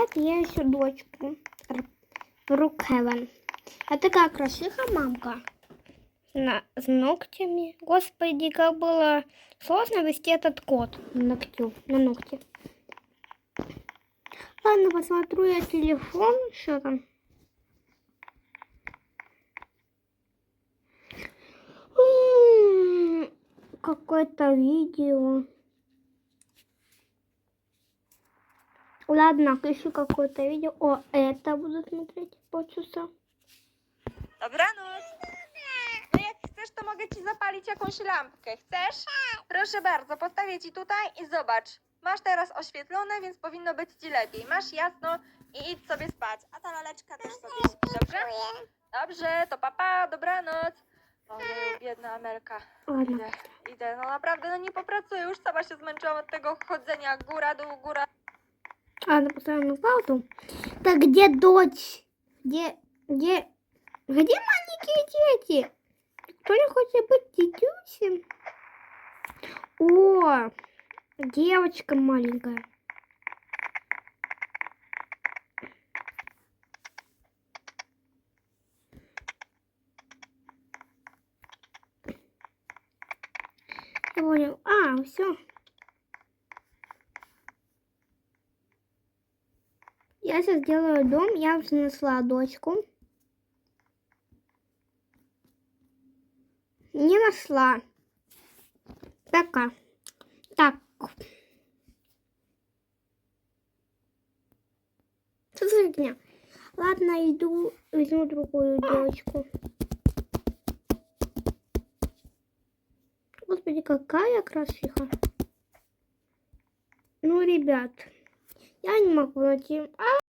ребята, я еще дочку. Рукхевен. А такая красивая мамка. На, с ногтями. Господи, как было сложно вести этот код на ногтю, на ногти. Ладно, посмотрю я телефон, что там. М, Какое-то видео. Ладно, еще какое-то видео. О, это буду смотреть полчаса. Dobranoc. No jak chcesz, to mogę ci zapalić jakąś lampkę. Chcesz? Proszę bardzo, postawię ci tutaj i zobacz. Masz teraz oświetlone, więc powinno być ci lepiej. Masz jasno i idź sobie spać. A ta laleczka też sobie śpi, dobrze? Dobrze, to papa, dobranoc. Ojej, biedna Amelka. Ладно. Idę, idę. No naprawdę, no nie popracuję. Już sama się zmęczyłam od tego chodzenia góra, dół, góra. Поставим на паузу. Так где дочь? Где, где, где маленькие дети? Кто не хочет быть дедусем? О, девочка маленькая. Понял. А, все. Я сейчас сделаю дом. Я внесла дочку. Не нашла. Пока. Так. Что за фигня? Ладно, иду, возьму другую девочку. Господи, какая красиха. Ну, ребят, я не могу найти. А,